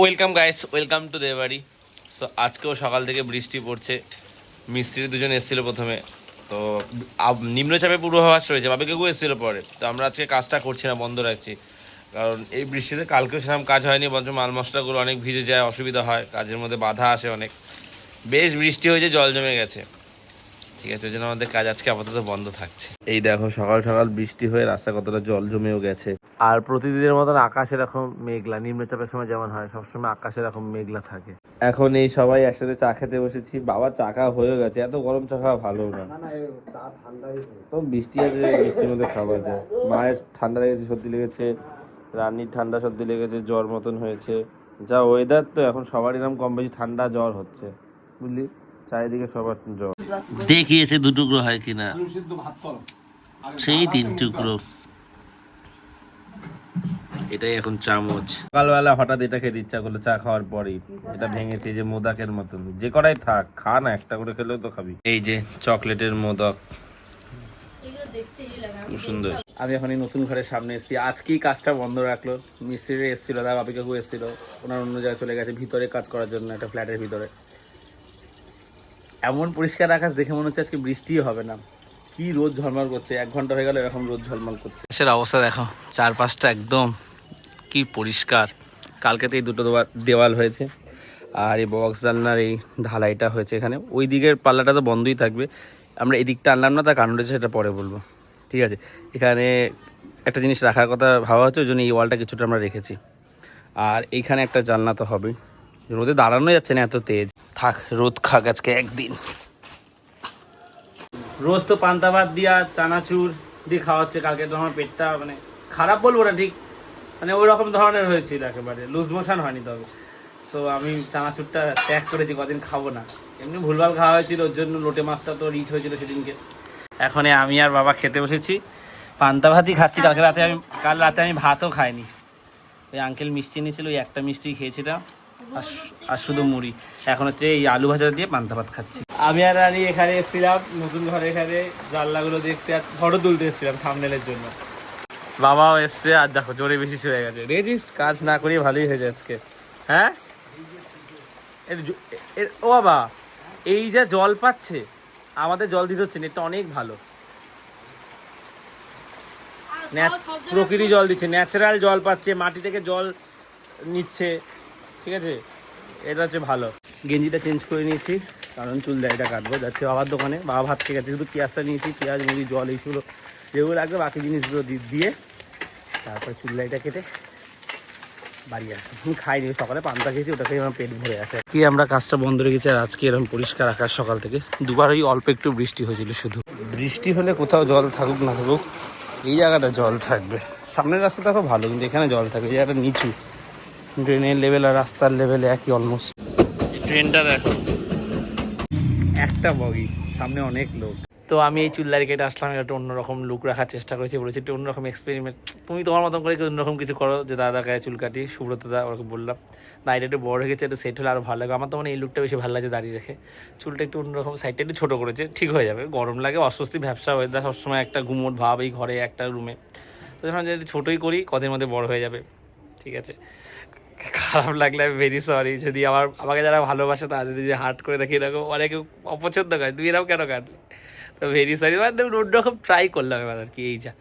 Welcome guys, welcome to Debari so আজকেও সকাল থেকে বৃষ্টি পড়ছে। মিস্ত্রি দুজন এসেছিল প্রথমে। তো নিম্নচাপে পূর্বাভাস রয়েছে কেউ এসেছিল পরে। তো আমরা আজকে কাজটা করছি না, বন্ধ রাখছি। কারণ এই বৃষ্টিতে কালকেও সেরকম কাজ হয়নি, বরঞ্চ মাল মশলাগুলো অনেক ভিজে যায়, অসুবিধা হয়। কাজের মধ্যে বাধা আসে অনেক। বেশ বৃষ্টি হয়েছে, জল জমে গেছে। ঠিক আছে ওই জন্য আমাদের কাজ আজকে আপাতত বন্ধ থাকছে। এই দেখো সকাল সকাল বৃষ্টি হয়ে রাস্তা কতটা জল জমেও গেছে। আর প্রতিদিনের মতন আকাশ এরকম মেঘলা নিম্নচাপের সময় যেমন হয় সবসময় আকাশ এরকম মেঘলা থাকে। এখন এই সবাই একসাথে চা খেতে বসেছি। বাবা চা খাওয়া হয়ে গেছে এত গরম চা খাওয়া ভালো না। তো বৃষ্টি আছে বৃষ্টির মধ্যে খাওয়া যায়। মায়ের ঠান্ডা লেগেছে সর্দি লেগেছে রানীর ঠান্ডা সর্দি লেগেছে জ্বর মতন হয়েছে। যা ওয়েদার তো এখন সবারই নাম কম বেশি ঠান্ডা জ্বর হচ্ছে। বুঝলি? চারিদিকে সবার জ্বর। দেখিয়েছে দু টুকরো হয় কিনা? সেই তিন টুকরো। এটাই এখন চামচ। সকালবেলা হঠাৎ এটা খেতে ইচ্ছা করল চা খাওয়ার পরেই। এটা ভেঙেছে যে মোদকের মতন। যে কটাই থাক খা না একটা করে খেলেও তো খাবি। এই যে চকলেটের মোদক। খুব সুন্দর। আমি এখন এই নতুন ঘরের সামনে এসেছি। আজকেই কাজটা বন্ধ রাখল। মিস্ত্রি এসেছিল দাদা বাপি কাকু এসেছিল। ওনার অন্য জায়গায় চলে গেছে ভিতরে কাজ করার জন্য একটা ফ্ল্যাটের ভিতরে। এমন পরিষ্কার আকাশ দেখে মনে হচ্ছে আজকে বৃষ্টিই হবে না। কি রোদ ঝলমল করছে, এক ঘণ্টা হয়ে গেল এরকম রোদ ঝলমল করছে। সেটা অবস্থা দেখো, চারপাশটা একদম কি পরিষ্কার। কালকে তো এই দুটো দেওয়া- দেওয়াল হয়েছে, আর এই বক্স জানলার এই ঢালাইটা হয়েছে এখানে। ওই দিকের পাল্লাটা তো বন্ধই থাকবে। আমরা এই দিকটা আনলাম না, তার কারণ রয়েছে সেটা পরে বলব। ঠিক আছে? এখানে একটা জিনিস রাখার কথা ভাবা হচ্ছে, ওই জন্য এই ওয়ালটা কিছুটা আমরা রেখেছি। আর এইখানে একটা জানলা তো হবেই। রোদে দাঁড়ানো যাচ্ছে না এত তেজ। থাক রোদ খাক আজকে একদিন। রোজ তো পান্তা ভাত দিয়া চানাচুর দিয়ে খাওয়া হচ্ছে কালকে তো আমার পেটটা মানে খারাপ বলব না ঠিক? মানে ওই রকম ধরনের হয়েছিল একেবারে লুজ মোশন হয়নি তবে। সো আমি চানাচুরটা ত্যাগ করেছি কদিন খাব না। এমনি ভুলভাল খাওয়া হয়েছিল ওর জন্য লোটে মাছটা তো রিচ হয়েছিল সেদিনকে। এখন আমি আর বাবা খেতে বসেছি পান্তা ভাতই খাচ্ছি কালকে রাতে আমি কাল রাতে আমি ভাতও খাইনি। ওই আঙ্কেল মিষ্টি এনেছিল ওই একটা মিষ্টি খেয়েছিলাম। আর শুধু মুড়ি। এখন হচ্ছে এই আলু ভাজা দিয়ে পান্তা ভাত খাচ্ছি। আমি আর রানি এখানে এসেছিলাম নতুন ঘরে এখানে জানলাগুলো দেখতে আর ফটো তুলতে এসেছিলাম থামনেলের জন্য। বাবাও এসছে আর দেখো জোরে বেশি হয়ে গেছে। দেখেছিস কাজ না করিয়ে ভালোই হয়েছে আজকে। হ্যাঁ? ও বাবা এই যে জল পাচ্ছে আমাদের জল দিতে হচ্ছে না এটা অনেক ভালো। ন্যাচ- প্রকৃতি জল দিচ্ছে ন্যাচারাল জল পাচ্ছে মাটি থেকে জল নিচ্ছে। ঠিক আছে? এটা হচ্ছে ভালো। গেঞ্জিটা চেঞ্জ করে নিয়েছি, কারণ চুল দাড়িটা কাটবো। যাচ্ছে বাবার দোকানে, বাবা ভাত খেয়ে গেছে, শুধু পেঁয়াজটা নিয়েছি, পেঁয়াজ, মুড়ি, জল এইগুলো যেগুলো লাগবে, বাকি জিনিসগুলো দিয়ে তারপর চুল দাড়িটা কেটে বাড়ি আসি খাইনি, সকালে পান্তা খেয়েছি, ওটা খেয়ে আমার পেট ভরে আছে কি আমরা কাজটা বন্ধ রেখেছি, আর আজকে এরকম পরিষ্কার আকাশ সকাল থেকে। দুবার ওই অল্প একটু বৃষ্টি হয়েছিল শুধু। বৃষ্টি হলে কোথাও জল থাকুক না থাকুক, এই জায়গাটা জল থাকবে। সামনের রাস্তাটা তো ভালো, কিন্তু এখানে জল থাকবে, এই জায়গাটা নিচু। ড্রেনের লেভেল আর রাস্তার লেভেল একই অলমোস্ট ট্রেনটা দেখো। একটা বগি সামনে অনেক লোক। তো আমি এই চুল দাড়ি কেটে আসলাম একটা অন্যরকম লুক রাখার চেষ্টা করেছি বলেছি একটু অন্যরকম এক্সপেরিমেন্ট তুমি তোমার মতন করে অন্যরকম কিছু করো যে দাদা গায়ে চুল কাটি সুব্রত দা ওরকম বললাম। না এটা একটু বড় হয়ে গেছে একটু সেট হলে আরও ভালো লাগবে আমার তো মানে এই লুকটা বেশি ভালো লাগে দাঁড়িয়ে রেখে। চুলটা একটু অন্যরকম সাইডটা একটু ছোটো করেছে ঠিক হয়ে যাবে। গরম লাগে অস্বস্তি ব্যবসা হয়ে ওয়েদার সবসময় একটা গুমোট ভাব এই ঘরে একটা রুমে তো যখন যদি ছোটোই করি কদের মধ্যে বড় হয়ে যাবে। ঠিক আছে। খারাপ লাগলে আমি ভেরি সরি যদি আমার, আমাকে যারা ভালোবাসে তাদের যদি হার্ট করে দেখি এরকম অনেকে অপছন্দ করে। তুই এরকম কেন কাটলি? তো ভেরি সরি মানে অন্যরকম ট্রাই করলাম এবার আর কি, এই যা।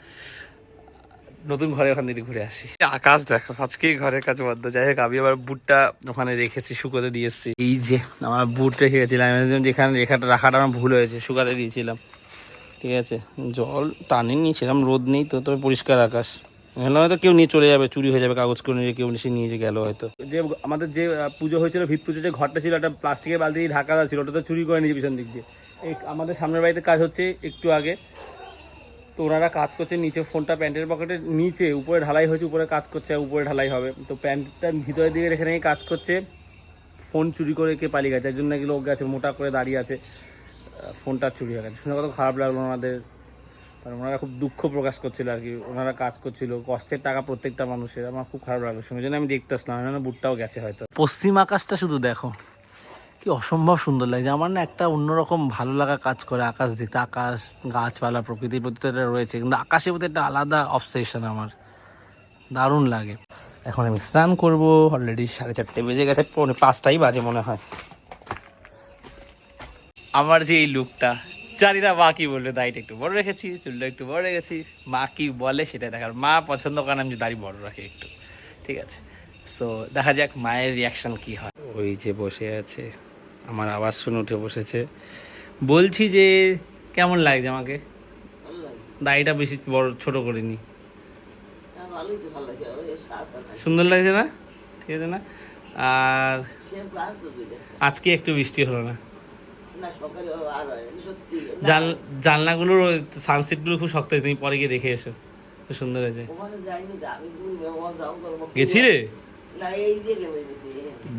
নতুন ঘরে ওখান থেকে ঘুরে আসি। আকাশ দেখো, আজকেই ঘরের কাছে বদ্ধ যাই হোক, আমি আবার বুটটা ওখানে রেখেছি, শুকোতে দিয়ে এসেছি। এই যে, আমার বুট রেখে গেছিলাম। আমি ভাবছিলাম যে এখানে রেখাটা, রাখাটা আমার ভুল হয়েছে, শুকাতে দিয়েছিলাম। ঠিক আছে, জল টানে নিয়েছিলাম, রোদ নেই তো, তবে পরিষ্কার আকাশ। হলে হয়তো কেউ নিয়ে চলে যাবে, চুরি হয়ে যাবে, কাগজ করে নিয়ে কেউ এসে নিয়ে গেল হয়তো। যে আমাদের যে পুজো হয়েছিল, ভিত পুজো, যে ঘরটা ছিল, একটা প্লাস্টিকের বালতি ঢাকা ছিল, ওটা তো চুরি করে নিয়েছে পিছন দিক দিয়ে। আমাদের সামনের বাড়িতে কাজ হচ্ছে একটু আগে। তো ওনারা কাজ করছে, নিচে ফোনটা প্যান্টের পকেটের নিচে, উপরে ঢালাই হয়েছে, উপরে কাজ করছে উপরে ঢালাই হবে। তো প্যান্টটা ভিতরের দিকে রেখে নিয়ে কাজ করছে। ফোন চুরি করে কে পালিয়ে গেছে, একজন নাকি লোক গেছে, মোটা করে দাঁড়িয়ে আছে। ফোনটা চুরি হয়ে গেছে। শুনে কত খারাপ লাগল ওনাদের কারণ ওনারা খুব দুঃখ প্রকাশ করছিল আর কি। ওনারা কাজ করছিল, কষ্টের টাকা প্রত্যেকটা মানুষের। আমার খুব খারাপ লাগল। শুনে জন্য আমি দেখতে আসলাম। না বুটটাও গেছে হয়তো। পশ্চিম আকাশটা শুধু দেখো। কি অসম্ভব সুন্দর লাগছে। আমার না একটা অন্যরকম ভালো লাগা কাজ করে আকাশ দেখতে। আকাশ, গাছপালা, প্রকৃতির প্রতি রয়েছে। কিন্তু আকাশের প্রতি একটা আলাদা অবসেশন আমার। দারুণ লাগে। এখন আমি স্নান করব। অলরেডি সাড়ে চারটে বেজে গেছে। পৌনে পাঁচটাই বাজে মনে হয়। আমার যে এই লুকটা জানি না মা কি বলবে? দাড়িটা একটু বড় রেখেছি চুলটা একটু বড় রেখেছি। মা কি বলে সেটা দেখার। মা পছন্দ করেন আমি যে দাড়ি বড় রাখি একটু। ঠিক আছে? সো দেখা যাক মায়ের রিয়াকশন কি হয়। ওই যে বসে আছে আমার আওয়াজ শুনে উঠে বসেছে। বলছি যে কেমন লাগছে আমাকে? দাড়িটা বেশি বড় ছোট করিনি। ভালোই তো ভালো লাগছে। ওই সাদা না সুন্দর লাগছে না? ঠিক আছে না? আর আজকে একটু বৃষ্টি হলো না। জানলাগুলোর সানসেটগুলো খুব শক্ত তুমি পরে গিয়ে দেখে এসো। খুব সুন্দর হয়েছে। গেছিলে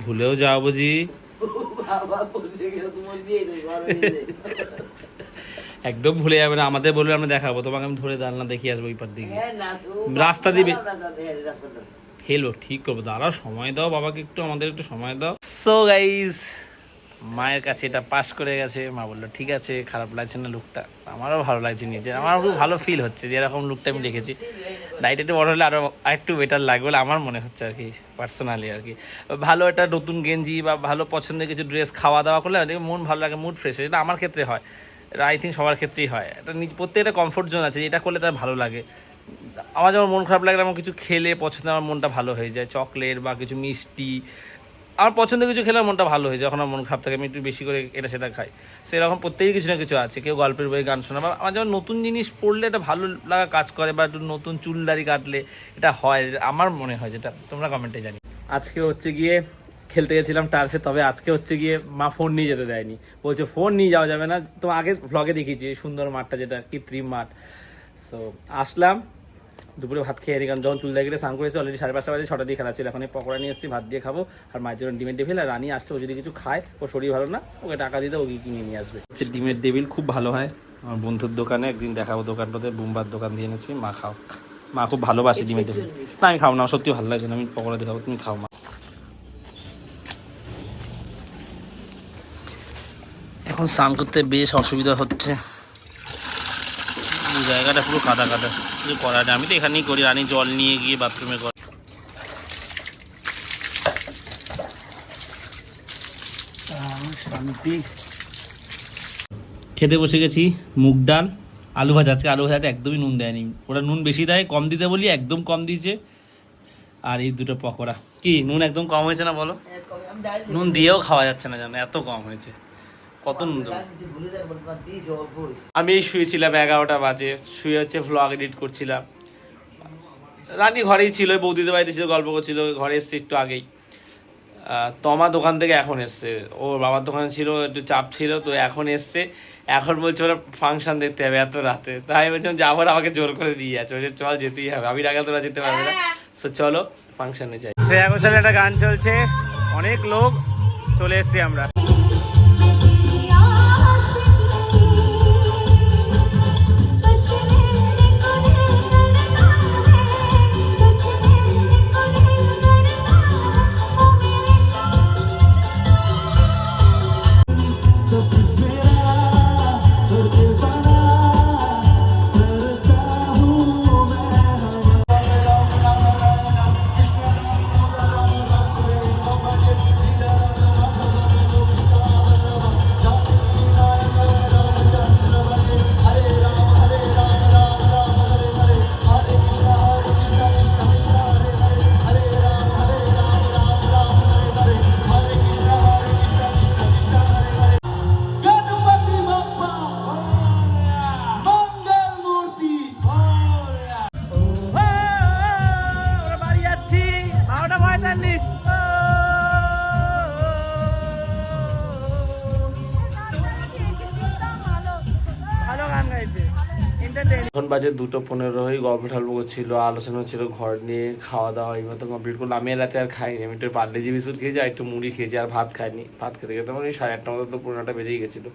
ভুলেও যাও বুঝি। একদম ভুলে যাবে না আমাদের বলবে আমরা দেখাবো তোমাকে আমি ধরে জানলা দেখিয়ে আসব ওই পার দিকে। হ্যাঁ রাস্তা দিবে। হ্যাঁ, হেলো ঠিক করব দাঁড়াও সময় দাও বাবাকে একটু আমাদের একটু সময় দাও। সো গাইজ মায়ের কাছে এটা পাস করে গেছে। মা বলল, ঠিক আছে, খারাপ লাগছে না লুকটা আমারও ভালো লাগছে নিজে আমারও খুব ভালো ফিল হচ্ছে, যে এরকম লুকটা আমি রেখেছি ডাইট একটু বড় হলে আরও একটু বেটার লাগবে বলে আমার মনে হচ্ছে আর কি পার্সোনালি আর কি। ভালো একটা নতুন গেঞ্জি বা ভালো পছন্দের কিছু ড্রেস খাওয়া দাওয়া করলে মন ভালো লাগে মুড ফ্রেশ এটা আমার ক্ষেত্রে হয়। এটা আই থিঙ্ক সবার ক্ষেত্রেই হয়। এটা নিজ, প্রত্যেকটা কমফোর্ট জোন আছে, যেটা করলে তার ভালো লাগে। আমার যেমন মন খারাপ লাগলে আমার কিছু খেলে পছন্দ, আমার মনটা ভালো হয়ে যায়। চকলেট বা কিছু মিষ্টি আমার পছন্দের কিছু খেলে মনটা ভালো হয়ে যায়। যখন আমার মন খারাপ থাকে, আমি একটু বেশি করে এটা সেটা খাই। সেরকম প্রত্যেকেই কিছু না কিছু আছে। কেউ গল্পের বই গান শোনা বা আমার যেমন নতুন জিনিস পড়লে এটা ভালো লাগা কাজ করে বা একটু নতুন চুল দাড়ি কাটলে এটা হয় আমার মনে হয় যেটা। তোমরা কমেন্টে জানি আজকে হচ্ছে গিয়ে খেলতে গেছিলাম টার্সে, তবে আজকে হচ্ছে গিয়ে মা ফোন নিয়ে যেতে দেয়নি। বলছে, ফোন নিয়ে যাওয়া যাবে না। তো আগে ভ্লগে দেখিয়েছি এই সুন্দর মাঠটা যেটা, কৃত্রিম মাঠ। সো আসলাম। দুপুরে ভাত খেয়ে এদিকে যখন চুল দাঁড়িয়ে স্নান করেছি অলরেডি সাড়ে পাঁচটা বাজে ছটা দিয়ে খেলা ছিল। এখন এই পকোড়া নিয়ে এসেছি ভাত দিয়ে খাব। আর মায়ের জন্য ডিমের ডেভিল আর রানী আসছে ও যদি কিছু খায় ও শরীর ভালো না ওকে টাকা দিতে ওকে কিনে নিয়ে আসবে। হচ্ছে ডিমের ডেভিল খুব ভালো হয়। আমার বন্ধুর দোকানে একদিন দেখাবো দোকানটাতে বুম্বার দোকান দিয়ে এনেছি মা খাও। মা খুব ভালোবাসে ডিমের ডেভিল না আমি খাও না আমার সত্যি ভালো লাগছে না আমি পকোড়া দিয়ে খাব তুমি খাও মা। এখন স্নান করতে বেশ অসুবিধা হচ্ছে। জায়গাটা পুরো কাদা কাদা। কিছু করার নেই। আমি তো এখানেই করি রানি জল নিয়ে গিয়ে বাথরুমে করি। খেতে বসে গেছি মুগ ডাল আলু ভাজা। আজকে আলু ভাজাটা একদমই নুন দেয়নি। ওরা নুন বেশি দেয় কম দিতে বলি একদম কম দিয়েছে। আর এই দুটো পকোড়া। কি নুন একদম কম হয়েছে না বলো? হ্যাঁ। নুন দিয়েও খাওয়া যাচ্ছে না জানো এত কম হয়েছে। কত তোমার আমি এই শুয়েছিলাম এগারোটা বাজে শুয়ে হচ্ছে ভ্লগ এডিট করছিলাম। রানী ঘরেই ছিল বৌদিদের বাড়িতে ছিল গল্প করছিল ঘরে এসছে একটু আগেই। আহ, তমা দোকান থেকে এখন এসছে। ওর বাবার দোকানে ছিল একটু চাপ ছিল তো এখন এসছে। এখন বলছে ওরা ফাংশন দেখতে হবে এত রাতে। তাই আমি বলছিলাম যাব আমাকে জোর করে দিয়ে যাচ্ছে। বলছে চল যেতেই হবে। আমি রাখা তোরা যেতে পারবে না। তো চলো ফাংশনে যাই। শ্রেয়া ঘোষালের একটা গান চলছে। অনেক লোক চলে এসছি আমরা। বাজে দুটো পনেরোই গল্প টল্প করছিল আলোচনা ছিল, ঘর নিয়ে খাওয়া দাওয়া এই মতো কমপ্লিট করল আমি রাতে আর খাইনি, আমি একটু পার্লেজি বিস্কুট খেয়েছি আর একটু মুড়ি খেয়েছি আর ভাত খাইনি। ভাত খেতে খেতে আমার ওই সাড়ে আটটা মতো তো পনেরোটা বেজেই গেছিল।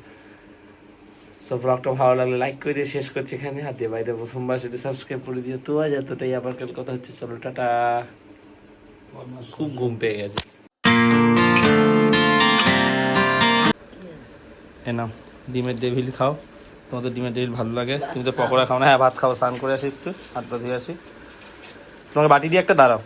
সো ব্লগটা ভালো লাগলে লাইক করে দিয়ে শেষ করছি এখানে। হাতে দিয়ে বাইরে প্রথমবার সেটা সাবস্ক্রাইব করে দিও। তো আজ এতটাই, আবার কাল কথা হচ্ছে। চলো, টাটা। খুব ঘুম পেয়ে গেছে। এ নাও ডিমের ডেভিল খাও। তোমাদের ডিমের ডিল ভালো লাগে। তুমি তো পকোড়া খাও না। হ্যাঁ ভাত খাও স্নান করে আসি একটু, হাত পা ধুয়ে আসি। তোমাকে বাটি দিয়ে একটা দাঁড়াও।